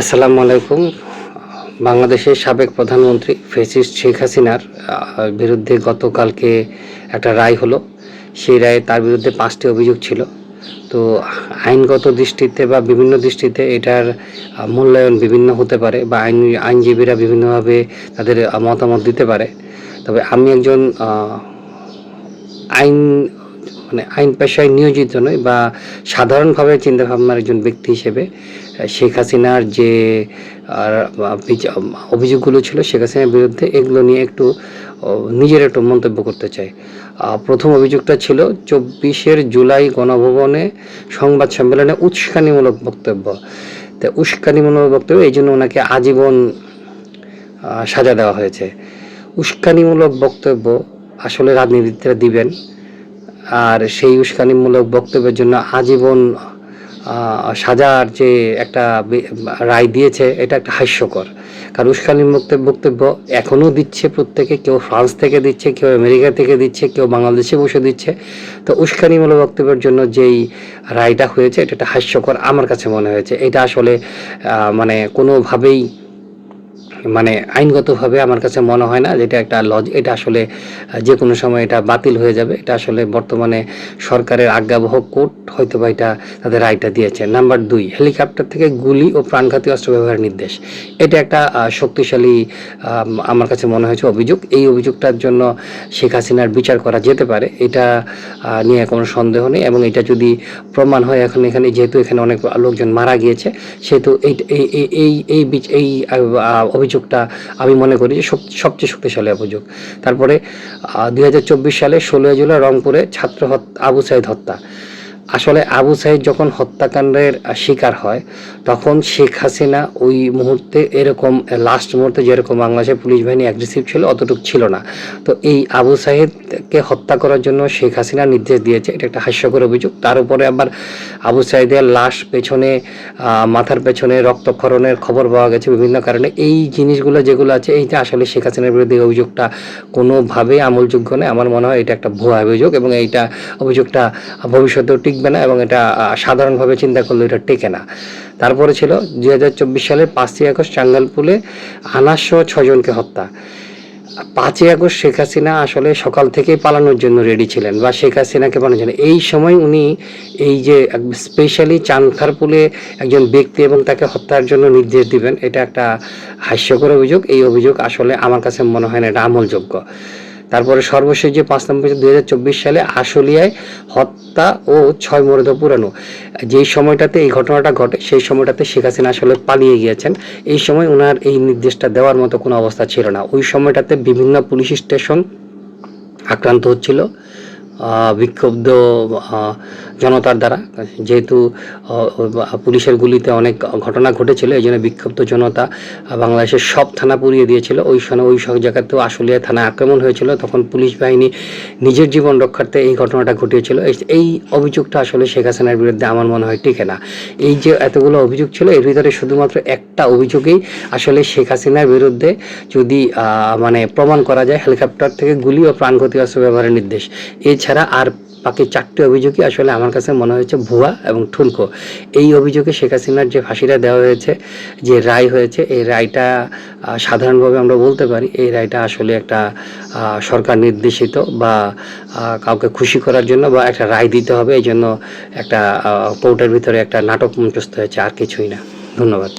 আসসালামু আলাইকুম। বাংলাদেশের সাবেক প্রধানমন্ত্রী ফেসিস্ট শেখ হাসিনার বিরুদ্ধে গতকালকে একটা রায় হলো। সেই রায়ে তার বিরুদ্ধে পাঁচটি অভিযোগ ছিল। তো আইনগত দৃষ্টিতে বা বিভিন্ন দৃষ্টিতে এটার মূল্যায়ন বিভিন্ন হতে পারে বা আইন, আইনজীবীরা বিভিন্নভাবে তাদের মতামত দিতে পারে। তবে আমি একজন আইন মানে আইন পেশায় নিয়োজিত নই বা সাধারণভাবে চিন্তাভাবনার একজন ব্যক্তি হিসেবে শেখ হাসিনার যে অভিযোগগুলো ছিল শেখ হাসিনার বিরুদ্ধে, এগুলো নিয়ে একটু নিজের একটু মন্তব্য করতে চাই। প্রথম অভিযোগটা ছিল চব্বিশের জুলাই গণভবনে সংবাদ সম্মেলনে উস্কানিমূলক বক্তব্য। তো উস্কানিমূলক বক্তব্য, এই জন্য ওনাকে আজীবন সাজা দেওয়া হয়েছে। উস্কানিমূলক বক্তব্য আসলে রাজনীতিতে দিবেন। আর সেই উস্কানিমূলক বক্তব্যের জন্য আজীবন সাজার যে একটা রায় দিয়েছে, এটা একটা হাস্যকর। কারণ উস্কানিমূলক বক্তব্য এখনও দিচ্ছে প্রত্যেকে, কেউ ফ্রান্স থেকে দিচ্ছে, কেউ আমেরিকা থেকে দিচ্ছে, কেউ বাংলাদেশে বসে দিচ্ছে। তো উস্কানিমূলক বক্তব্যের জন্য যেই রায়টা হয়েছে, এটা একটা হাস্যকর আমার কাছে মনে হয়েছে। এটা আসলে মানে কোনোভাবেই মানে আইনগতভাবে আমার কাছে মনে হয় না যেটা একটা লজ এটা আসলে যে কোনো সময় এটা বাতিল হয়ে যাবে। এটা আসলে বর্তমানে সরকারের আজ্ঞাবহ কোর্ট হয়তো বা এটা তাদের রায়টা দিয়েছে। নাম্বার দুই হেলিকপ্টার থেকে গুলি ও প্রাণঘাতী অস্ত্র ব্যবহারের নির্দেশ। এটা একটা শক্তিশালী আমার কাছে মনে হয়েছে অভিযোগ। এই অভিযোগটার জন্য শেখ হাসিনার বিচার করা যেতে পারে। এটা নিয়ে কোনো সন্দেহ নেই এবং এটা যদি প্রমাণ হয় এখন এখানে যেহেতু এখানে অনেক লোকজন মারা গিয়েছে সেহেতু এই এই এই- এই আহ, অভিযোগটা আমি মনে করি যে সব- সবচেয়ে শক্তিশালী অভিযোগ। তারপরে দুই হাজার চব্বিশ সালে ষোলোই জুলাই রংপুরে ছাত্র আবু সাইদ হত্যা। আসলে আবু সাইদ যখন হত্যাকাণ্ডের শিকার হয়, তখন শেখ হাসিনা ওই মুহূর্তে এরকম লাস্ট মুহূর্তে যেরকম বাংলাদেশের পুলিশ বাহিনী অ্যাগ্রেসিভ ছিল, অতটুকু ছিল না। তো এই আবু সাহেদকে হত্যা করার জন্য শেখ হাসিনা নির্দেশ দিয়েছে, এটা একটা হাস্যকর অভিযোগ। তার উপরে আবার আবু সাইদের লাশ পেছনে মাথার পেছনে রক্তক্ষরণের খবর পাওয়া গেছে বিভিন্ন কারণে। এই জিনিসগুলো যেগুলো আছে এইটা আসলে শেখ হাসিনার বিরুদ্ধে অভিযোগটা কোনোভাবেই আমলযোগ্য নয়, আমার মনে হয় এটা একটা ভুয়া অভিযোগ এবং এইটা অভিযোগটা ভবিষ্যতেও টিকবে না এবং এটা সাধারণভাবে চিন্তা করলে এটা টেকে না। তারপরে ছিল দুই হাজার চব্বিশ সালের পাঁচই আগস্ট চাঙ্গালপুলে আনাসহ ছজনকে হত্যা। পাঁচই আগস্ট শেখ হাসিনা আসলে সকাল থেকেই পালানোর জন্য রেডি ছিলেন বা শেখ হাসিনাকে পালানোর জন্য। এই সময় উনি এই যে স্পেশালি চানখারপুলে একজন ব্যক্তি এবং তাকে হত্যার জন্য নির্দেশ দিবেন, এটা একটা হাস্যকর অভিযোগ। এই অভিযোগ আসলে আমার কাছে মনে হয় না এটা আমলযোগ্য। তারপরে সর্বশেষ যে পাঁচ নম্বর দু হাজার চব্বিশ সালে আশুলিয়ায় হত্যা ও ছয় মরদ পুরানো। যেই সময়টাতে এই ঘটনাটা ঘটে, সেই সময়টাতে শেখ হাসিনা আসলে পালিয়ে গিয়েছেন। এই সময় ওনার এই নির্দেশটা দেওয়ার মতো কোনো অবস্থা ছিল না। ওই সময়টাতে বিভিন্ন পুলিশ স্টেশন আক্রান্ত হচ্ছিল। বিক্ষুব্ধ জনতার দ্বারা। যেহেতু পুলিশের গুলিতে অনেক ঘটনা ঘটেছিল, এই জন্য বিক্ষুব্ধ জনতা বাংলাদেশের সব থানা পুড়িয়ে দিয়েছিল। ওই সময় ওই সব জায়গাতেও আশুলিয়া থানা আক্রমণ হয়েছিল। তখন পুলিশ বাহিনী নিজের জীবন রক্ষার্থে এই ঘটনাটা ঘটিয়েছিল। এই- অভিযোগটা আসলে শেখ হাসিনার বিরুদ্ধে আমার মনে হয় টিকে না। এই যে এতগুলো অভিযোগ ছিল, এর ভিতরে শুধুমাত্র একটা অভিযোগেই আসলে শেখ হাসিনার বিরুদ্ধে যদি মানে প্রমাণ করা যায়, হেলিকপ্টার থেকে গুলি ও প্রাণঘাতী অস্ত্র ব্যবহারের নির্দেশ। এছাড়া আর বাকি চারটি অভিযোগই আসলে আমার কাছে মনে হয়েছে ভুয়া এবং ঠুনকো। এই অভিযোগে শেখ হাসিনার যে ফাঁসিটা দেওয়া হয়েছে, যে রায় হয়েছে, এই রায়টা সাধারণভাবে আমরা বলতে পারি এই রায়টা আসলে একটা সরকার নির্দেশিত বা কাউকে খুশি করার জন্য বা একটা রায় দিতে হবে। এই জন্য একটা কোর্টের ভিতরে একটা নাটক মঞ্চস্থ হয়েছে, আর কিছুই না। ধন্যবাদ।